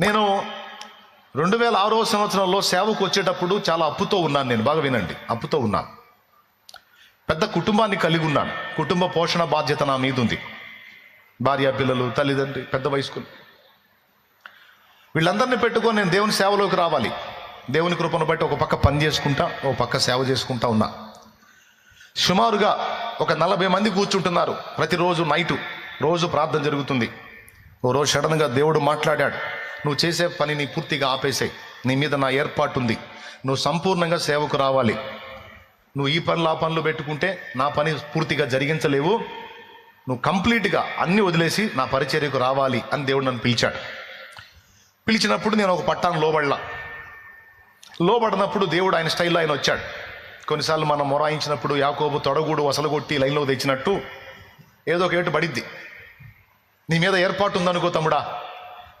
నేను రెండు వేల ఆరో సంవత్సరంలో సేవకు వచ్చేటప్పుడు చాలా అప్పుతో ఉన్నాను నేను. బాగా వినండి. అప్పుతో ఉన్నాను. పెద్ద కుటుంబాన్ని కలిగి ఉన్నాను. కుటుంబ పోషణ బాధ్యత నా మీద ఉంది భార్య పిల్లలు తల్లిదండ్రి పెద్ద వయస్కులు. వీళ్ళందరినీ పెట్టుకొని నేను దేవుని సేవలోకి రావాలి. దేవుని కృపను బట్టి ఒక పక్క పని చేసుకుంటా ఒక పక్క సేవ చేసుకుంటా ఉన్నా. సుమారుగా ఒక నలభై మంది కూర్చుంటున్నారు ప్రతిరోజు నైటు. రోజు ప్రార్థన జరుగుతుంది. ఓ రోజు సడన్గా దేవుడు మాట్లాడాడు. నువ్వు చేసే పనిని పూర్తిగా ఆపేసాయి నీ మీద నా ఏర్పాటు ఉంది నువ్వు సంపూర్ణంగా సేవకు రావాలి. నువ్వు ఈ పనులు ఆ పనులు పెట్టుకుంటే నా పని పూర్తిగా జరిగించలేవు. నువ్వు కంప్లీట్గా అన్ని వదిలేసి నా పరిచర్యకు రావాలి అని దేవుడు నన్ను పిలిచాడు. పిలిచినప్పుడు నేను ఒక పట్టాను లోబడలా. లోబడినప్పుడు దేవుడు ఆయన స్టైల్లో ఆయన వచ్చాడు. కొన్నిసార్లు మనం మొరాయించినప్పుడు యాకోబు తొడగూడు వసలగొట్టి లైన్లో తెచ్చినట్టు ఏదో ఒక ఏటు పడిద్ది. నీ మీద ఏర్పాటు ఉందనుకో తమ్ముడా.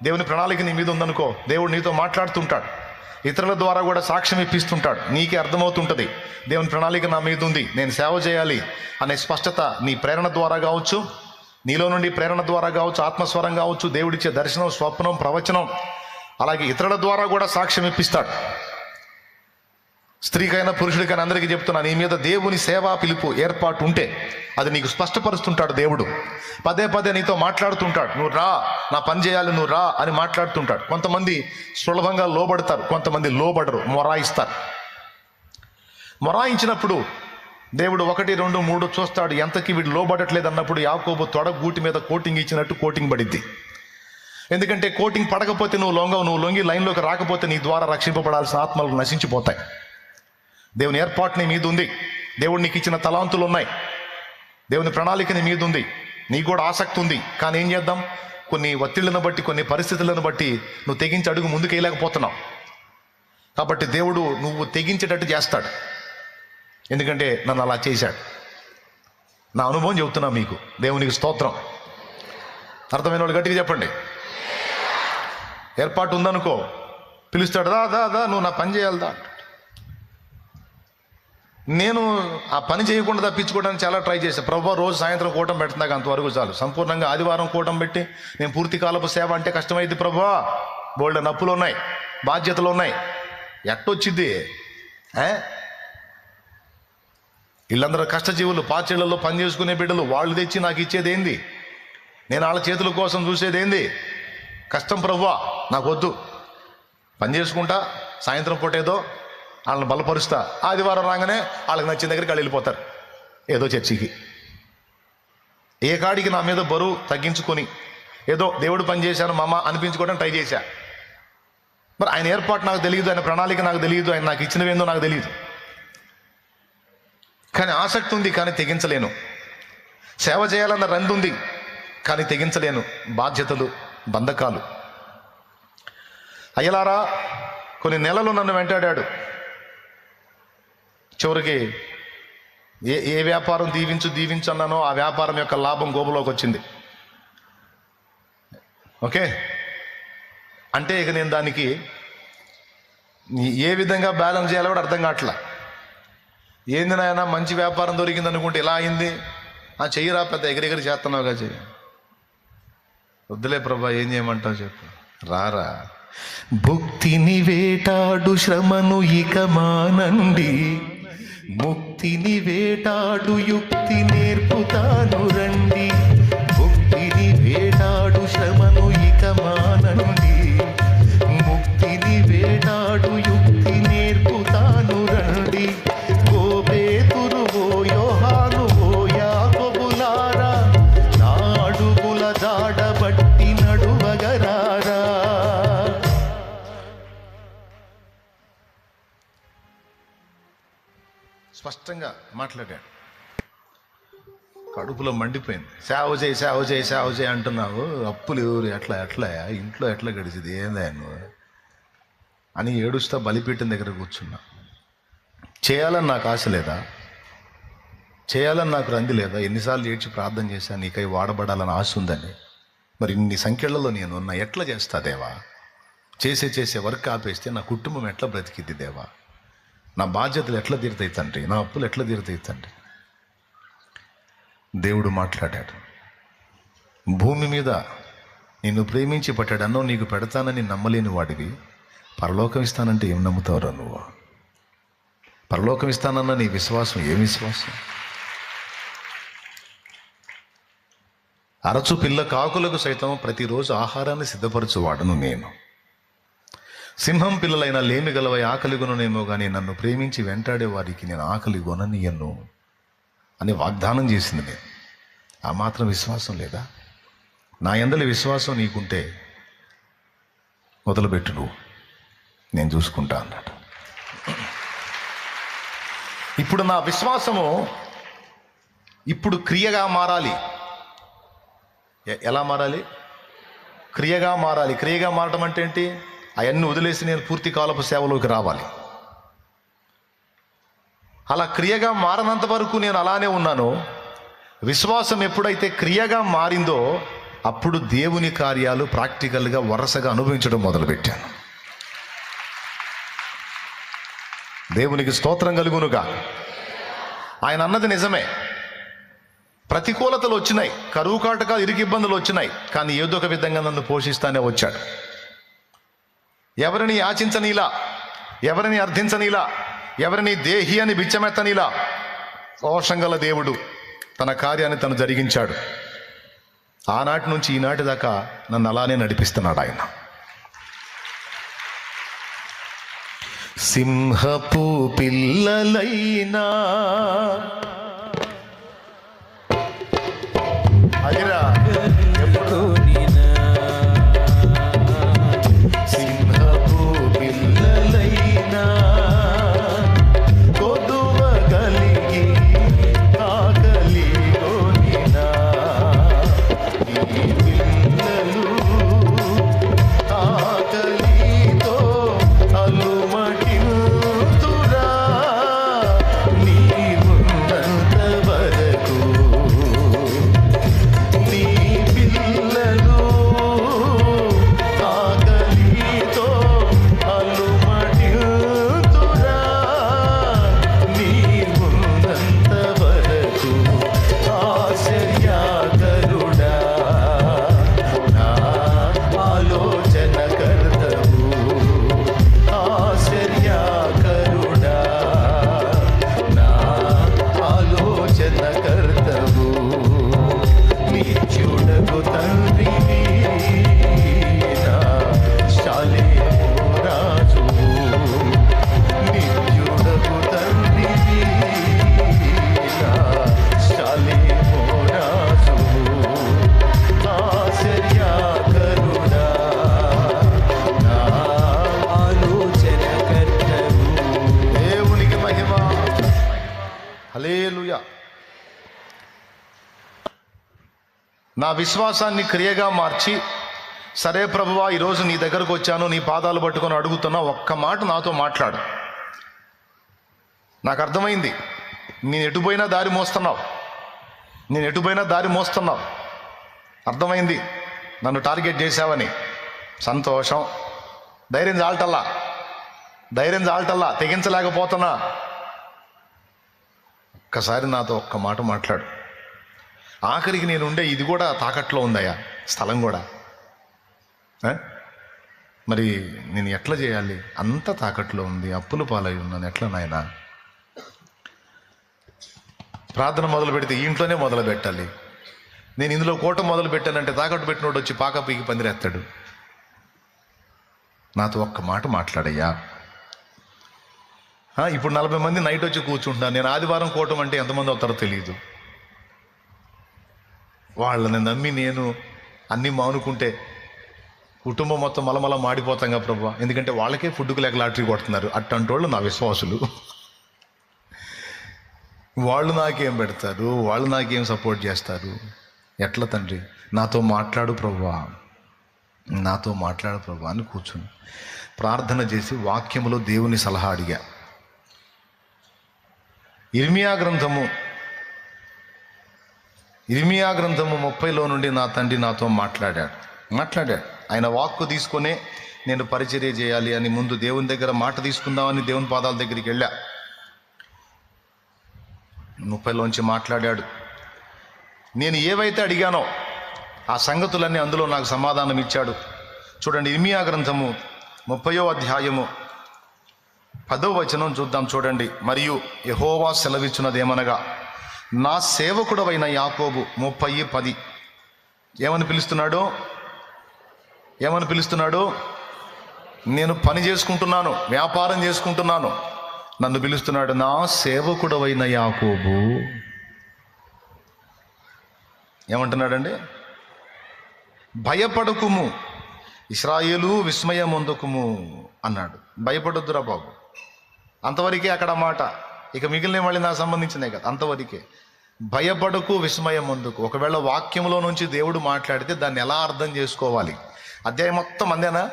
దేవుని ప్రణాళిక నీ మీద ఉందనుకో దేవుడు నీతో మాట్లాడుతుంటాడు. ఇతరుల ద్వారా కూడా సాక్ష్యం ఇప్పిస్తుంటాడు. నీకే అర్థమవుతుంటుంది. దేవుని ప్రణాళిక నా మీద ఉంది నేను సేవ చేయాలి అనే స్పష్టత నీ ప్రేరణ ద్వారా కావచ్చు నీలో నుండి ప్రేరణ ద్వారా కావచ్చు ఆత్మస్వరం కావచ్చు దేవుడిచ్చే దర్శనం స్వప్నం ప్రవచనం అలాగే ఇతరుల ద్వారా కూడా సాక్ష్యం ఇప్పిస్తాడు. స్త్రీకైనా పురుషుడికైనా అందరికీ చెప్తున్నా నీ మీద దేవుని సేవా పిలుపు ఏర్పాటు ఉంటే అది నీకు స్పష్టపరుస్తుంటాడు దేవుడు. పదే పదే నీతో మాట్లాడుతుంటాడు నువ్వు రా నా పని చేయాలి నువ్వు రా అని మాట్లాడుతుంటాడు. కొంతమంది సులభంగా లోబడతారు కొంతమంది లోబడరు మొరాయిస్తారు. మొరాయించినప్పుడు దేవుడు ఒకటి రెండు మూడు చూస్తాడు ఎంతకి వీడు లోబడట్లేదు అన్నప్పుడు యాకోబు తొడగూటి మీద కోటింగ్ ఇచ్చినట్టు కోటింగ్ పడిద్ది. ఎందుకంటే కోటింగ్ పడకపోతే నువ్వు లొంగవు నువ్వు లొంగి లైన్లోకి రాకపోతే నీ ద్వారా రక్షింపబడాల్సిన ఆత్మలు నశించిపోతాయి. దేవుని ఏర్పాటు నీ మీద ఉంది దేవుడు నీకు ఇచ్చిన తలాంతులు ఉన్నాయి దేవుని ప్రణాళిక నీ మీద ఉంది నీకు కూడా ఆసక్తి ఉంది. కానీ ఏం చేద్దాం? కొన్ని ఒత్తిళ్ళను బట్టి కొన్ని పరిస్థితులను బట్టి నువ్వు తెగించి అడుగు ముందుకు వేయలేకపోతున్నావు. కాబట్టి దేవుడు నువ్వు తెగించేటట్టు చేస్తాడు. ఎందుకంటే నన్ను అలా చేశాడు. నా అనుభవం చెబుతున్నా మీకు. దేవునికి స్తోత్రం. అర్థమైన వాళ్ళు గట్టిగా చెప్పండి. ఏర్పాటు ఉందనుకో. పిలుస్తాడు దా దా దా నువ్వు నా పని చేయాలి దా. నేను ఆ పని చేయకుండా తప్పించుకోవడానికి చాలా ట్రై చేశాను ప్రభు రోజు సాయంత్రం కూటం పెడుతున్నాక అంతవరకు చాలు. సంపూర్ణంగా ఆదివారం కూటం పెట్టి నేను పూర్తి కాలపు సేవ అంటే కష్టమైంది ప్రభు బోల్డ్ నప్పులు ఉన్నాయి బాధ్యతలు ఉన్నాయి. ఎట్టొచ్చిద్ది వీళ్ళందరూ కష్టజీవులు పాచేళ్ళలో పని చేసుకునే బిడ్డలు వాళ్ళు తెచ్చి నాకు ఇచ్చేది ఏంది నేను వాళ్ళ చేతుల కోసం చూసేది ఏంది కష్టం ప్రభువా నాకు వద్దు పని చేసుకుంటా సాయంత్రం పూట ఏదో వాళ్ళని బలపరుస్తా. ఆదివారం రాగానే వాళ్ళకి నచ్చిన దగ్గరికి వాళ్ళు వెళ్ళిపోతారు. ఏదో చర్చికి. ఏ కాడికి నా మీద బరువు తగ్గించుకొని ఏదో దేవుడు పని చేశాను మమ్మ అనిపించుకోవడం ట్రై చేశా. మరి ఆయన ఏర్పాటు నాకు తెలియదు ఆయన ప్రణాళిక నాకు తెలియదు ఆయన నాకు ఇచ్చినవేందో నాకు తెలియదు. కానీ ఆసక్తి ఉంది కానీ తెగించలేను. సేవ చేయాలన్న రంది ఉంది కానీ తెగించలేను. బాధ్యతలు బంధకాలు. అయ్యలారా కొన్ని నెలలు నన్ను వెంటాడాడు. చివరికి ఏ ఏ వ్యాపారం దీవించు దీవించు అన్నానో ఆ వ్యాపారం యొక్క లాభం గోబులోకి వచ్చింది. ఓకే? అంటే ఇక నేను దానికి ఏ విధంగా బ్యాలెన్స్ చేయాలో కూడా అర్థం కావట్లా. ఏంది నాయన మంచి వ్యాపారం దొరికింది అనుకుంటే ఇలా అయింది? ఆ చెయ్యిరా పెద్ద ఎగిరెగిరి చేస్తున్నావుగా చెయ్యి. వద్దులే ప్రభా ఏం చేయమంటావు చెప్పు. రారా. భుక్తిని వేటాడు శ్రమను ఇక మానండి. ముక్తిని వేటాడు యుక్తి నేర్పుతాను రండి. స్పష్టంగా మాట్లాడాడు. కడుపులో మండిపోయింది. సేవ చేయి సేవ చేయి సేవ చేయి అంటున్నావు. అప్పులు ఎవరు? ఎట్లా ఎట్లా? ఇంట్లో ఎట్లా గడిచింది? ఏందా నువ్వు అని ఏడుస్తా బలిపీఠం దగ్గర కూర్చున్నా. చేయాలని నాకు ఆశ లేదా? చేయాలని నాకు రంది లేదా? ఎన్నిసార్లు ఏడ్చి ప్రార్థన చేశాను నీకై వాడబడాలని ఆశ ఉందని మరి ఇన్ని సంఖ్యలలో నేను ఉన్నా ఎట్లా చేస్తా దేవా? చేసే చేసే వర్క్ ఆపేస్తే నా కుటుంబం ఎట్లా బ్రతికిద్ది దేవా? నా బాధ్యతలు ఎట్లా తీరుతాయి తండ్రి? నా అప్పులు ఎట్లా తీరుతాయి తండ్రి? దేవుడు మాట్లాడాడు. భూమి మీద నిన్ను ప్రేమించి పట్టాడన్నో నీకు పెడతానని నమ్మలేని వాడివి. పరలోకం ఇస్తానంటే ఏం నమ్ముతావురా నువ్వు? పరలోకం ఇస్తానన్న నీ విశ్వాసం ఏం విశ్వాసం? అరచు పిల్ల కాకులకు సైతం ప్రతిరోజు ఆహారాన్ని సిద్ధపరచువాడను నేను. సింహం పిల్లలైన లేమి గలవై ఆకలి కొననేమో కానీ నన్ను ప్రేమించి వెంటాడే వారికి నేను ఆకలి కొననీయను అని వాగ్దానం చేసింది నేను. ఆ మాత్రం విశ్వాసం లేదా? నా ఎందలి విశ్వాసం నీకుంటే మొదలుపెట్టు నువ్వు నేను చూసుకుంటా అన్నాడు. ఇప్పుడు నా విశ్వాసము ఇప్పుడు క్రియగా మారాలి. ఎ- ఎలా మారాలి? క్రియగా మారాలి. క్రియగా మారటం అంటే ఏంటి? అవన్నీ వదిలేసి నేను పూర్తి కాలపు సేవలోకి రావాలి. అలా క్రియగా మారనంత వరకు నేను అలానే ఉన్నాను. విశ్వాసం ఎప్పుడైతే క్రియగా మారిందో అప్పుడు దేవుని కార్యాలు ప్రాక్టికల్గా వరుసగా అనుభవించడం మొదలుపెట్టాను. దేవునికి స్తోత్రం కలుగునుగా ఆయన అన్నది నిజమే. ప్రతికూలతలు వచ్చినాయి కరువు కాటక ఇరుకు ఇబ్బందులు వచ్చినాయి కానీ ఏదో ఒక విధంగా నన్ను పోషిస్తానే వచ్చాడు. ఎవరిని యాచించనీలా? ఎవరిని అర్థించనీలా? ఎవరిని దేహి అని బిచ్చమెత్తనీలా? రోషంగల దేవుడు తన కార్యాన్ని తను జరిగించాడు. ఆనాటి నుంచి ఈనాటి దాకా నన్ను అలానే నడిపిస్తున్నాడు ఆయన. సింహపు పిల్లలైనా అదిరా. హలేలుయ నా విశ్వాసాన్ని క్రియగా మార్చి సరే ప్రభువా ఈరోజు నీ దగ్గరకు వచ్చాను నీ పాదాలు పట్టుకొని అడుగుతున్నా ఒక్క మాట నాతో మాట్లాడు. నాకు అర్థమైంది. నేను ఎటుపోయినా దారి మోస్తున్నావు. నేను ఎటుపోయినా దారి మోస్తున్నావు. అర్థమైంది. నన్ను టార్గెట్ చేశావని. సంతోషం. ధైర్యం చాలటల్లా ధైర్యం చాలటల్లా తెగించలేకపోతున్నా. ఒక్కసారి నాతో ఒక్క మాట మాట్లాడు. ఆఖరికి నేను ఉండే ఇది కూడా తాకట్లో ఉందయ్యా స్థలం కూడా. మరి నేను ఎట్లా చేయాలి? అంత తాకట్లో ఉంది అప్పుల పాలై ఉన్నాను ఎట్లా నాయనా? ప్రార్థన మొదలు పెడితే ఇంట్లోనే మొదలు పెట్టాలి. నేను ఇందులో కోట మొదలు పెట్టానంటే తాకట్టు పెట్టినోడు వచ్చి పాక పీకి పందిరేస్తాడు. నాతో ఒక్క మాట మాట్లాడయ్యా. ఇప్పుడు నలభై మంది నైట్ వచ్చి కూర్చుంటాను నేను ఆదివారం కూటం అంటే ఎంతమంది అవుతారో తెలియదు వాళ్ళని నమ్మి నేను అన్నీ మానుకుంటే కుటుంబం మొత్తం మలమల మాడిపోతాంగా ప్రభా. ఎందుకంటే వాళ్ళకే ఫుడ్కు లేక లాటరీ కొడుతున్నారు. అట్టంటి వాళ్ళు నా విశ్వాసులు. వాళ్ళు నాకేం పెడతారు? వాళ్ళు నాకేం సపోర్ట్ చేస్తారు? ఎట్లా తండ్రి? నాతో మాట్లాడు ప్రభా. నాతో మాట్లాడు ప్రభా అని కూర్చుని ప్రార్థన చేసి వాక్యములో దేవుని సలహా అడిగా. ఇర్మియా గ్రంథము. ఇర్మియా గ్రంథము ముప్పైలో నుండి నా తండ్రి నాతో మాట్లాడాడు. మాట్లాడాడు. ఆయన వాక్కు తీసుకునే నేను పరిచర్య చేయాలి అని ముందు దేవుని దగ్గర మాట తీసుకుందామని దేవుని పాదాల దగ్గరికి వెళ్ళా. ముప్పైలోంచి మాట్లాడాడు. నేను ఏవైతే అడిగానో ఆ సంగతులన్నీ అందులో నాకు సమాధానం ఇచ్చాడు చూడండి ఇర్మియా గ్రంథము ముప్పయో అధ్యాయము పదో వచనం చూద్దాం చూడండి. మరియు యహోవా సెలవిచ్చినదేమనగా నా సేవకుడవైన యాకోబు ముప్పై పది. ఏమని పిలుస్తున్నాడు? ఏమని పిలుస్తున్నాడు? నేను పని చేసుకుంటున్నాను వ్యాపారం చేసుకుంటున్నాను. నన్ను పిలుస్తున్నాడు నా సేవకుడవైన యాకోబు. ఏమంటున్నాడండి? భయపడకుము ఇస్రాయేలు విస్మయమొందకుము అన్నాడు. భయపడొద్దురా బాబు. అంతవరకే అక్కడ మాట. ఇక మిగిలిన మళ్ళీ నాకు సంబంధించినవి కదా అంతవరకే. భయపడకు విస్మయం అందుకు ఒకవేళ వాక్యంలో నుంచి దేవుడు మాట్లాడితే దాన్ని ఎలా అర్థం చేసుకోవాలి? అధ్యాయం మొత్తం అందేనా?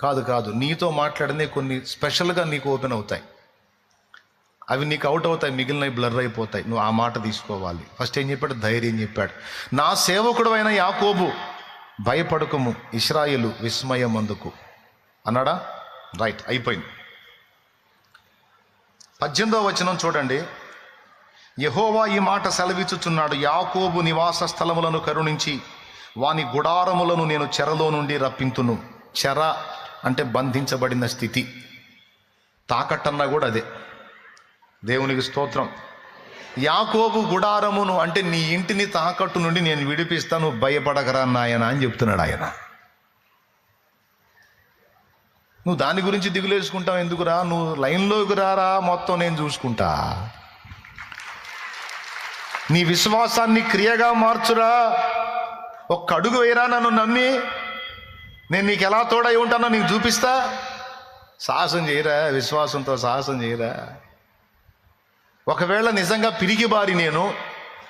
కాదు కాదు. నీతో మాట్లాడినే కొన్ని స్పెషల్గా నీకు ఓపెన్ అవుతాయి. అవి నీకు అవుట్ అవుతాయి మిగిలినవి బ్లర్ అయిపోతాయి. నువ్వు ఆ మాట తీసుకోవాలి. ఫస్ట్ ఏం చెప్పాడు? ధైర్యం చెప్పాడు. నా సేవకుడు అయిన యాకోబు భయపడకము ఇస్రాయిలు విస్మయం అందుకు. అన్నాడా? రైట్ అయిపోయింది. పద్దెనిమిదో వచనం చూడండి. యహోవా ఈ మాట సెలవిచ్చుచున్నాడు. యాకోబు నివాస స్థలములను కరుణించి వాని గుడారములను నేను చెరలో నుండి రప్పింతును. చెర అంటే బంధించబడిన స్థితి. తాకట్టన్నా కూడా అదే. దేవునికి స్తోత్రం. యాకోబు గుడారమును అంటే నీ ఇంటిని తాకట్టు నుండి నేను విడిపిస్తాను. భయపడకరా నాయన అని చెప్తున్నాడు ఆయన. నువ్వు దాని గురించి దిగులేసుకుంటావు ఎందుకురా? నువ్వు లైన్లోకి రారా? మొత్తం నేను చూసుకుంటా. నీ విశ్వాసాన్ని క్రియగా మార్చురా. ఒక్క అడుగు వేయరా నన్ను నమ్మి. నేను నీకు ఎలా తోడై ఉంటానో నీకు చూపిస్తా. సాహసం చేయరా? విశ్వాసంతో సాహసం చేయరా? ఒకవేళ నిజంగా పిరిగి బారి నేను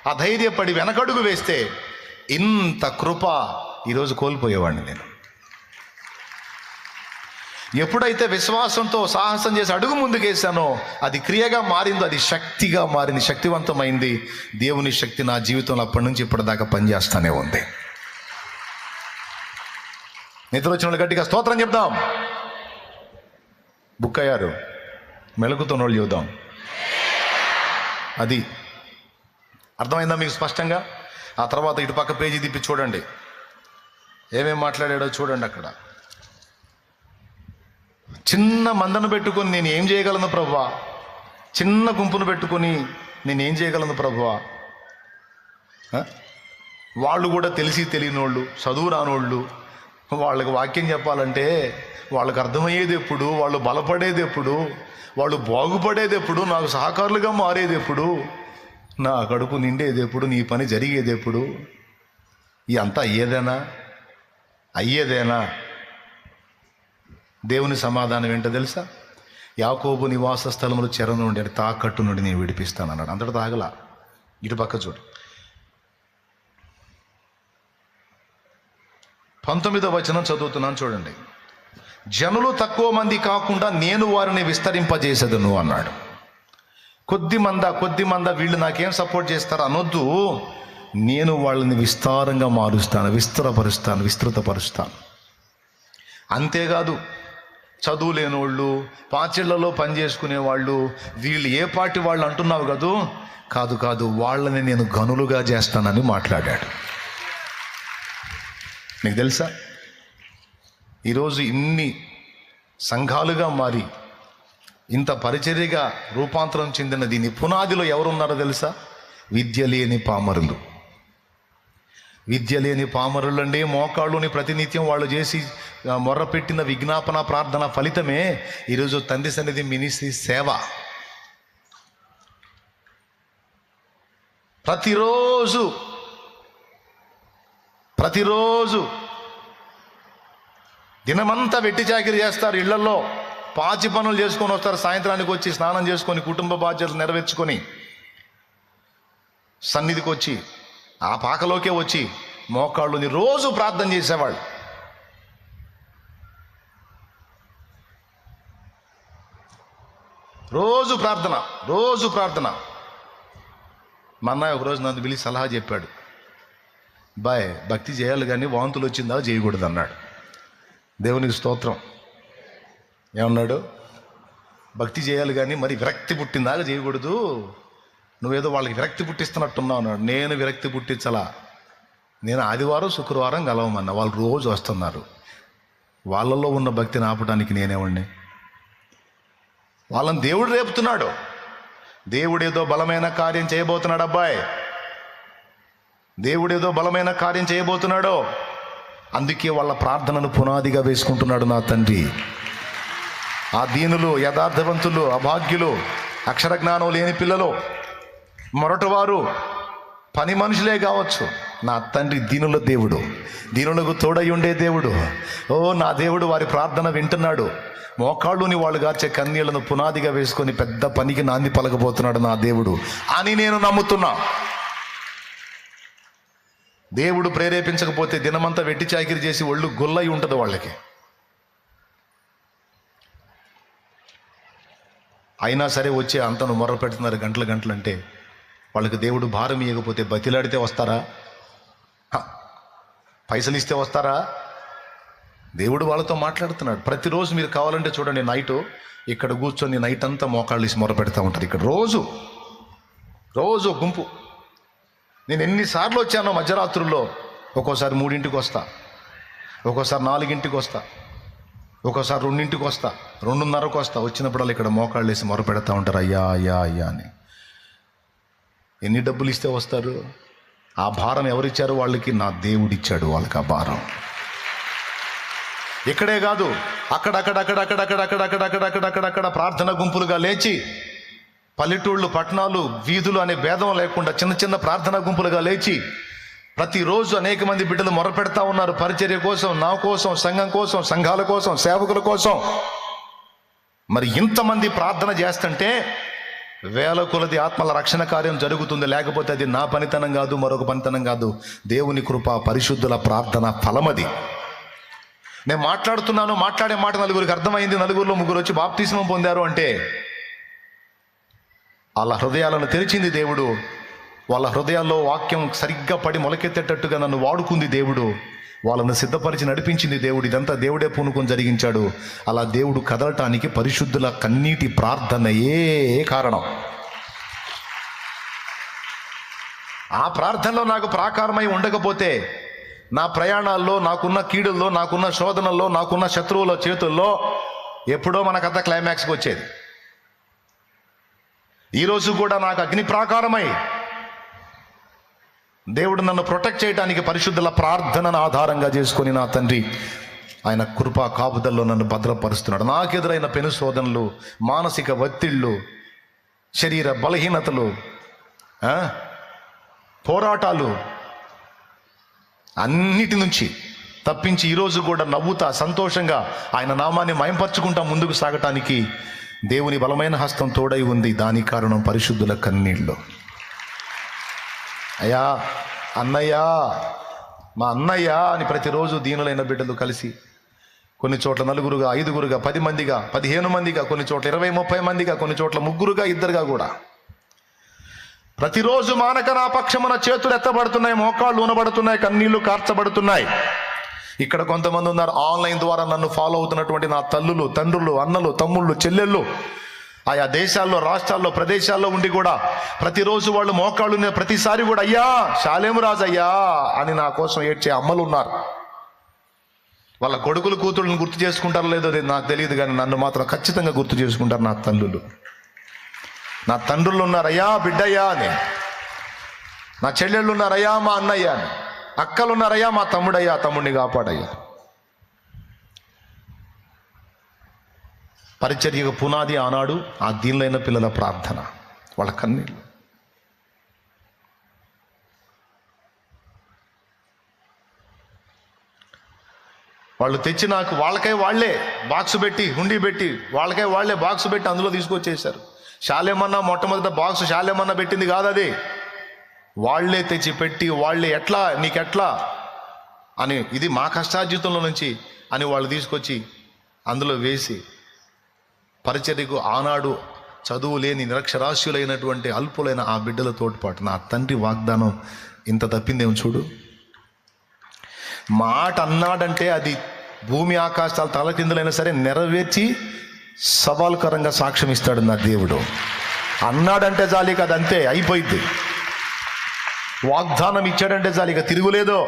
అధైర్యపడి వెనకడుగు వేస్తే ఇంత కృప ఈరోజు కోల్పోయేవాడిని నేను. ఎప్పుడైతే విశ్వాసంతో సాహసం చేసి అడుగు ముందుకేసానో అది క్రియగా మారిందో అది శక్తిగా మారింది శక్తివంతమైంది. దేవుని శక్తి నా జీవితంలో అప్పటి నుంచి ఇప్పటిదాకా పనిచేస్తూనే ఉంది. నిద్ర వచ్చిన వాళ్ళు గట్టిగా స్తోత్రం చెప్దాం. బుక్ అయ్యారు మెలుగుతున్న వాళ్ళు చూద్దాం అది అర్థమైందా మీకు స్పష్టంగా? ఆ తర్వాత ఇటు పక్క పేజీ తిప్పి చూడండి. ఏమేమి మాట్లాడాడో చూడండి అక్కడ. చిన్న మందను పెట్టుకొని నేను ఏం చేయగలను ప్రభువా చిన్న గుంపును పెట్టుకొని నేను ఏం చేయగలను ప్రభువా వాళ్ళు కూడా తెలిసి తెలియని వాళ్ళు చదువు రానోళ్ళు వాళ్ళకి వాక్యం చెప్పాలంటే వాళ్ళకి అర్థమయ్యేది ఎప్పుడు వాళ్ళు బలపడేది ఎప్పుడు వాళ్ళు బాగుపడేది ఎప్పుడు నాకు సహకారులుగా మారేది ఎప్పుడు నా కడుపు నిండేది ఎప్పుడు నీ పని జరిగేది ఎప్పుడు ఇదంతా అయ్యేదేనా? అయ్యేదేనా? దేవుని సమాధానం ఏంటో తెలుసా? యాకోబు నివాస స్థలములు చెర నుండి అంటే తాకట్టు నుండి నేను విడిపిస్తాను అన్నాడు అంతటా తాగల? ఇటు పక్క చూడు. పంతొమ్మిదో వచనం చదువుతున్నాను చూడండి. జనులు తక్కువ మంది కాకుండా నేను వారిని విస్తరింపజేసేదను అన్నాడు. కొద్ది మంద కొద్ది మంద వీళ్ళు నాకేం సపోర్ట్ చేస్తారు? అనొద్దు. నేను వాళ్ళని విస్తారంగా మారుస్తాను విస్తరపరుస్తాను విస్తృతపరుస్తాను. అంతేకాదు చదువు లేనోళ్ళు పాచిళ్ళలో పని చేసుకునే వాళ్ళు వీళ్ళు ఏ పార్టీ వాళ్ళు అంటున్నావు కదూ? కాదు కాదు వాళ్ళని నేను గనులుగా చేస్తానని మాట్లాడాడు. నీకు తెలుసా? ఈరోజు ఇన్ని సంఘాలుగా మారి ఇంత పరిచర్యగా రూపాంతరం చెందిన దీని పునాదిలో ఎవరున్నారో తెలుసా? విద్య లేని పామరులు. విద్య లేని పామరులండి మోకాళ్ళుని ప్రతినిత్యం వాళ్ళు చేసి మొర్రపెట్టిన విజ్ఞాపన ప్రార్థన ఫలితమే ఈరోజు తండ్రి సన్నిధి మినిస్ట్రీ సేవ. ప్రతిరోజు ప్రతిరోజు దినమంతా వెట్టి చాకిరి చేస్తారు ఇళ్ళలో పాచి పనులు చేసుకొని వస్తారు సాయంత్రానికి వచ్చి స్నానం చేసుకొని కుటుంబ బాధ్యతలు నెరవేర్చుకొని సన్నిధికి వచ్చి ఆ పాకలోకే వచ్చి మోకాళ్ళుని రోజు ప్రార్థన చేసేవాళ్ళు. రోజు ప్రార్థన రోజు ప్రార్థన. మా అన్నయ్య ఒకరోజు నన్ను పిలిచి సలహా చెప్పాడు. బాయ్ భక్తి చేయాలి కానీ వాంతులు వచ్చిందా చేయకూడదు అన్నాడు. దేవునికి స్తోత్రం. ఏమన్నాడు? భక్తి చేయాలి కానీ మరి విరక్తి పుట్టిందాక చేయకూడదు. నువ్వేదో వాళ్ళకి విరక్తి పుట్టిస్తున్నట్టున్నావు అన్నాడు. నేను విరక్తి పుట్టించలా. నేను ఆదివారం శుక్రవారం కలవమన్నా. వాళ్ళు రోజు వస్తున్నారు. వాళ్ళల్లో ఉన్న భక్తిని ఆపడానికి నేనేమండి వాళ్ళని దేవుడు రేపుతున్నాడు. దేవుడేదో బలమైన కార్యం చేయబోతున్నాడు అబ్బాయి. దేవుడేదో బలమైన కార్యం చేయబోతున్నాడు. అందుకే వాళ్ళ ప్రార్థనను పునాదిగా వేసుకుంటున్నాడు నా తండ్రి. ఆ దీనులు యథార్థవంతులు అభాగ్యులు అక్షర జ్ఞానం లేని పిల్లలు మొరటవారు పని మనుషులే కావచ్చు. నా తండ్రి దీనుల దేవుడు దీనులకు తోడై ఉండే దేవుడు. ఓ నా దేవుడు వారి ప్రార్థన వింటున్నాడు. మోకాళ్ళుని వాళ్ళు గార్చే కన్నీళ్ళను పునాదిగా వేసుకొని పెద్ద పనికి నాంది పలకపోతున్నాడు నా దేవుడు అని నేను నమ్ముతున్నా. దేవుడు ప్రేరేపించకపోతే దినమంతా వెట్టి చాకిరి చేసి ఒళ్ళు గొల్లై ఉంటుంది వాళ్ళకి. అయినా సరే వచ్చే అంతను మొర్ర పెడుతున్నారు గంటలు గంటలు అంటే వాళ్ళకి దేవుడు భారం ఇవ్వకపోతే బతిలాడితే వస్తారా? పైసలు ఇస్తే వస్తారా? దేవుడు వాళ్ళతో మాట్లాడుతున్నాడు. ప్రతిరోజు మీరు కావాలంటే చూడండి నైట్ ఇక్కడ కూర్చొని నైట్ అంతా మోకాళ్ళు ఇసి మొర ఉంటుంది ఉంటారు ఇక్కడ. రోజు రోజు గుంపు. నేను ఎన్నిసార్లు వచ్చానో మధ్యరాత్రుల్లో. ఒక్కోసారి మూడింటికి వస్తా. ఒక్కోసారి నాలుగింటికి వస్తా. ఒక్కోసారి రెండింటికి వస్తా. రెండున్నరకు వస్తా. వచ్చినప్పుడల్లా ఇక్కడ మోకాళ్ళు వేసి మొర ఉంటారు. అయ్యా అయ్యా అయ్యా అని. ఎన్ని డబ్బులు ఇస్తే వస్తారు ఆ భారం ఎవరిచ్చారు వాళ్ళకి నా దేవుడిచ్చాడు వాళ్ళకి ఆ భారం ఇక్కడే కాదు అక్కడక్కడక్కడక్కడక్కడక్కడక్కడక్కడక్కడక్కడ ప్రార్థన గుంపులుగా లేచి పల్లెటూళ్ళు పట్టణాలు వీధులు అనే భేదం లేకుండా చిన్న చిన్న ప్రార్థన గుంపులుగా లేచి ప్రతిరోజు అనేక మంది బిడ్డలు మొరపెడతా ఉన్నారు పరిచర్య కోసం నా కోసం సంఘం కోసం సంఘాల కోసం సేవకుల కోసం మరి ఇంతమంది ప్రార్థన చేస్తుంటే వేల కొలది ఆత్మల రక్షణ కార్యం జరుగుతుంది. లేకపోతే అది నా పనితనం కాదు మరొక పనితనం కాదు. దేవుని కృప పరిశుద్ధుల ప్రార్థన ఫలమది. నేను మాట్లాడుతున్నాను మాట్లాడే మాట నలుగురికి అర్థమైంది. నలుగురిలో ముగ్గురు వచ్చి బాప్తిస్మం పొందారు అంటే వాళ్ళ హృదయాలను తెరిచింది దేవుడు. వాళ్ళ హృదయాల్లో వాక్యం సరిగ్గా పడి మొలకెత్తేటట్టుగా నన్ను వాడుకుంది దేవుడు. వాళ్ళని సిద్ధపరిచి నడిపించింది దేవుడు. ఇదంతా దేవుడే పూనుకొని జరిగించాడు. అలా దేవుడు కదలటానికి పరిశుద్ధుల కన్నీటి ప్రార్థనయే కారణం. ఆ ప్రార్థనలో నాకు ప్రాకారమై ఉండకపోతే నా ప్రయాణాల్లో నాకున్న కీడుల్లో నాకున్న శోధనల్లో నాకున్న శత్రువుల చేతుల్లో ఎప్పుడో మనకంతా క్లైమాక్స్కి వచ్చేది. ఈరోజు కూడా నాకు అగ్ని ప్రాకారమై దేవుడు నన్ను ప్రొటెక్ట్ చేయడానికి పరిశుద్ధుల ప్రార్థనను ఆధారంగా చేసుకొని నా తండ్రి ఆయన కృపా కాపుదల్లో నన్ను భద్రపరుస్తున్నాడు. నాకెదురైన పెను శోధనలు మానసిక ఒత్తిళ్ళు శరీర బలహీనతలు పోరాటాలు అన్నిటి నుంచి తప్పించి ఈరోజు కూడా నవ్వుతా సంతోషంగా ఆయన నామాన్ని మయంపరచుకుంటా ముందుకు సాగటానికి దేవుని బలమైన హస్తం తోడై ఉంది. దాని కారణం పరిశుద్ధుల కన్నీళ్ళు. అయ్యా అన్నయ్యా మా అన్నయ్య అని ప్రతిరోజు దీనులైన బిడ్డలు కలిసి కొన్ని చోట్ల నలుగురుగా ఐదుగురుగా పది మందిగా పదిహేను మందిగా కొన్ని చోట్ల ఇరవై ముప్పై మందిగా కొన్ని చోట్ల ముగ్గురుగా ఇద్దరుగా కూడా. ప్రతిరోజు మానక నా పక్షమున చేతులు ఎత్తబడుతున్నాయి మోకాళ్ళు ఉనబడుతున్నాయి కన్నీళ్ళు కార్చబడుతున్నాయి. ఇక్కడ కొంతమంది ఉన్నారు ఆన్లైన్ ద్వారా నన్ను ఫాలో అవుతున్నటువంటి నా తల్లులు తండ్రులు అన్నలు తమ్ముళ్ళు చెల్లెళ్ళు ఆయా దేశాల్లో రాష్ట్రాల్లో ప్రదేశాల్లో ఉండి కూడా ప్రతిరోజు వాళ్ళు మోకాళ్ళు ప్రతిసారి కూడా అయ్యా శాలేము రాజయ్యా అని నా కోసం ఏడ్చే అమ్మలు ఉన్నారు. వాళ్ళ కొడుకులు కూతుళ్ళని గుర్తు చేసుకుంటారో లేదో నాకు తెలియదు కానీ నన్ను మాత్రం ఖచ్చితంగా గుర్తు చేసుకుంటారు నా తల్లులు. నా తండ్రులు ఉన్నారయ్యా బిడ్డయ్యా అని. నా చెల్లెళ్ళు ఉన్నారయ్యా మా అన్నయ్య అని. అక్కలు ఉన్నారయ్యా మా తమ్ముడయ్యా తమ్ముడిని కాపాడయ్యా. పరిచర్యకు పునాది ఆనాడు ఆ దీనిలైన పిల్లల ప్రార్థన. వాళ్ళ కన్నీళ్ళు. వాళ్ళు తెచ్చి నాకు వాళ్ళకై వాళ్ళే బాక్స్ పెట్టి హుండీ పెట్టి వాళ్ళకై వాళ్ళే బాక్స్ పెట్టి అందులో తీసుకొచ్చేసారు శాలేమన్నా మొట్టమొదట బాక్స్ శాలేమన్నా పెట్టింది కాదు అది. వాళ్ళే తెచ్చి పెట్టి వాళ్ళే ఎట్లా నీకెట్లా అని ఇది మా కష్టార్జితంలో నుంచి అని వాళ్ళు తీసుకొచ్చి అందులో వేసి పరిచర్యకు ఆనాడు చదువు లేని నిరక్షరాస్యులైనటువంటి అల్పులైన ఆ బిడ్డల తోడ్పాటు. నా తండ్రి వాగ్దానం ఇంత తప్పిందేమో చూడు? మాట అన్నాడంటే అది భూమి ఆకాశాలు తలకిందులైనా సరే నెరవేర్చి సవాల్కరంగా సాక్ష్యం ఇస్తాడు నా దేవుడు. అన్నాడంటే జాలి అది అంతే అయిపోయింది వాగ్దానం ఇచ్చాడంటే జాలిక తిరుగులేదో?